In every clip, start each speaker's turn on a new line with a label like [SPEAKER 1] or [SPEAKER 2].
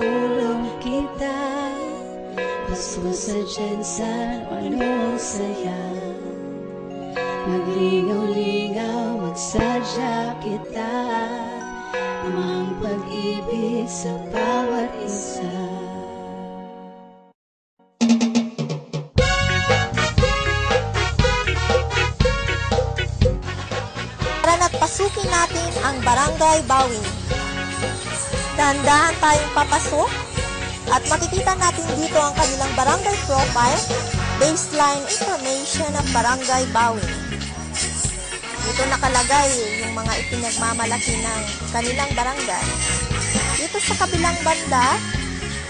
[SPEAKER 1] pulong kita. Pasko sa dyan sa anong saya. Maglingaw-lingaw, magsadya kita. Namang pag-ibig sa bawat isa.
[SPEAKER 2] Para pasukin natin ang Barangay Bawi. Dahan-dahan tayong papasok at makikita natin dito ang kanilang barangay profile, baseline information ng Barangay Bawing. Dito nakalagay yung mga ipinagmamalaki ng kanilang barangay. Dito sa kabilang banda,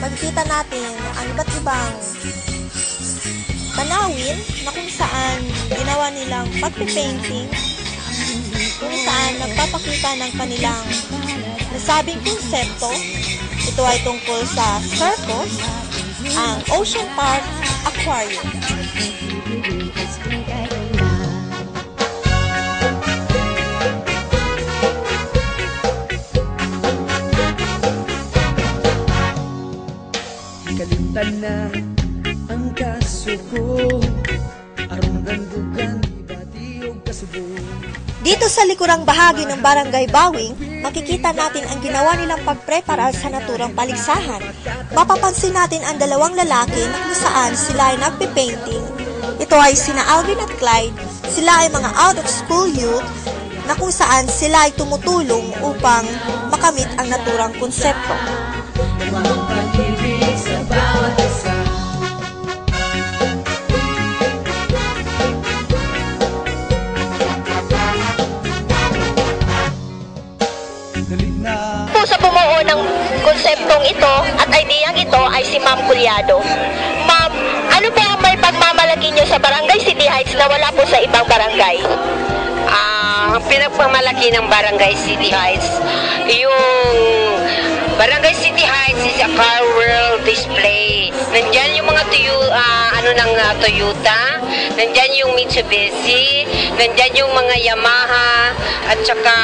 [SPEAKER 2] makikita natin ang iba't ibang tanawin na kung saan ginawa nilang pagpipainting kung saan nagpapakita ng kanilang nasabing konsepto. Ito ay tungkol sa circus, ang Ocean Park Aquarium.
[SPEAKER 3] Kalimtan na ang kaso ko
[SPEAKER 2] Dito sa likurang bahagi ng Barangay Bawing, makikita natin ang ginawa nilang pagprepara sa naturang paligsahan. Mapapansin natin ang dalawang lalaki na kung saan sila ay nagpipainting. Ito ay sina Alvin at Clyde. Sila ay mga out-of-school youth na kung saan sila ay tumutulong upang makamit ang naturang konsepto.
[SPEAKER 1] Namang pag-ibig
[SPEAKER 4] konseptong ito at ideyang ito ay si Ma'am Culiado. Ma'am, ano po ang may pagmamalaki niyo sa Barangay City Heights na wala po sa ibang barangay?
[SPEAKER 5] Ah, ang pinagmamalaki ng Barangay City Heights, yung Barangay City Heights is a car world display. Nandyan yung mga tuyo, ah, ano ng ah, Toyota, nandyan yung Mitsubishi, nandyan yung mga Yamaha, at saka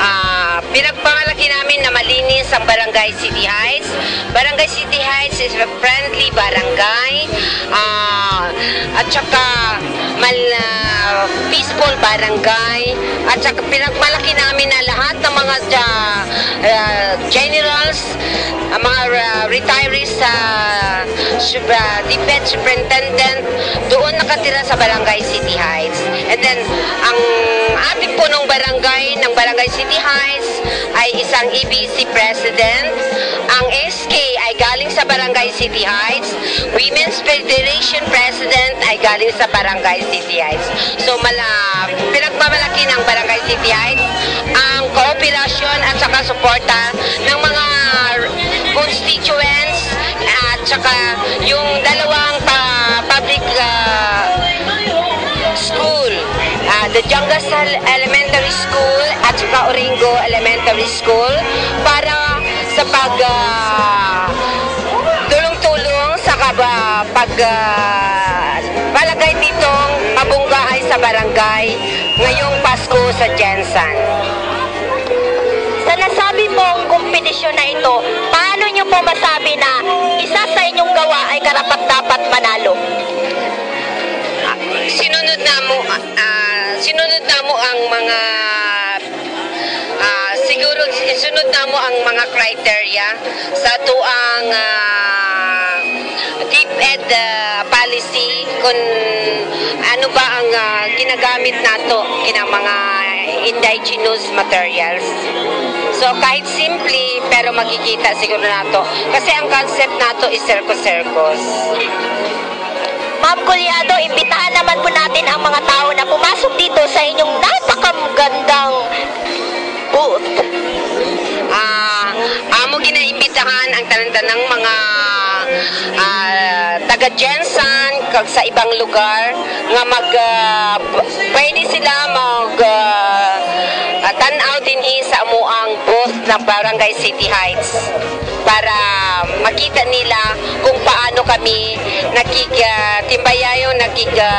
[SPEAKER 5] ah, pinagmamalaki namin na malinis ang Barangay City Heights. Barangay City Heights is a friendly barangay. Ah, at saka mal, ah, peaceful barangay. At saka pinagmalaki namin na lahat ng mga ah, generals, ang mga ah, retirees sa sub, ah, defense superintendent, doon nakatira sa Barangay City Heights. And then, ang ating punong barangay ng Barangay City Heights ay isang EBC president. Ang SK ay galing sa Barangay City Heights. Women's Federation president ay galing sa Barangay City Heights. So, mala, pinagmamalaki ng Barangay City Heights ang kooperasyon at saka suporta saka yung dalawang pa- public ah, school, ah, the Jangasal Elementary School at saka Oringo Elementary School para sa pag ah, tulong-tulong sa kaba, pag ah, palagay ditong mabunggahay sa barangay ngayong Pasko sa Jensen.
[SPEAKER 4] Sa nasabi mong kompetisyon na ito, paano niyo po masabi na gawa ay karapat-dapat manalo?
[SPEAKER 5] sinunod na mo ah, sinunod na mo ang mga ah, siguro sinunod na mo ang mga criteria sa tuang ah, deep ed ah, policy kung ano ba ang ah, ginagamit nato kinang mga indigenous materials. So kahit simply pero makikita siguro nato kasi ang concept nato is circus-circus.
[SPEAKER 4] Ma'am Culiado, imbitahan naman po natin
[SPEAKER 5] taga Jensen kag sa ibang lugar nga mag p- pwede sila mag ah, ah, tan-aw dinhi sa amuang booth ng Barangay City Heights para makita nila kung paano kami nakiktimbayayo nakiga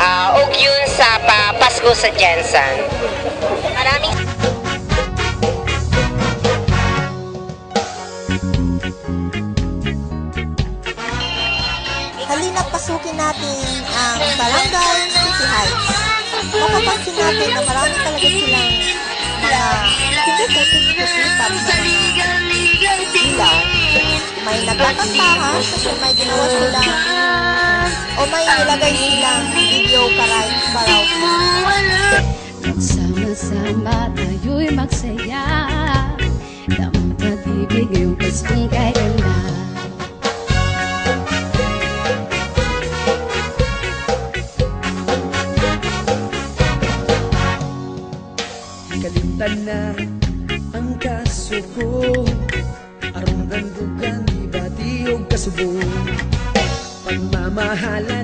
[SPEAKER 5] uh, ugyon sa pa, Pasko sa Jensen.
[SPEAKER 4] Maraming
[SPEAKER 2] natin ang Barangay City Heights. Mapapansin natin na marami talaga silang mga hindi kasit-kasipat na mga ilaw. May nagkakantahan kasi may ginawa silang o may nilagay silang video karay karaoke.
[SPEAKER 1] Magsama-sama tayo'y magsaya Damang pag-ibig ngayong Paskong kailanman
[SPEAKER 3] Kalimtan na ang kaso ko. Aron gandugan, di ba di og kasubo? Pagmamahalan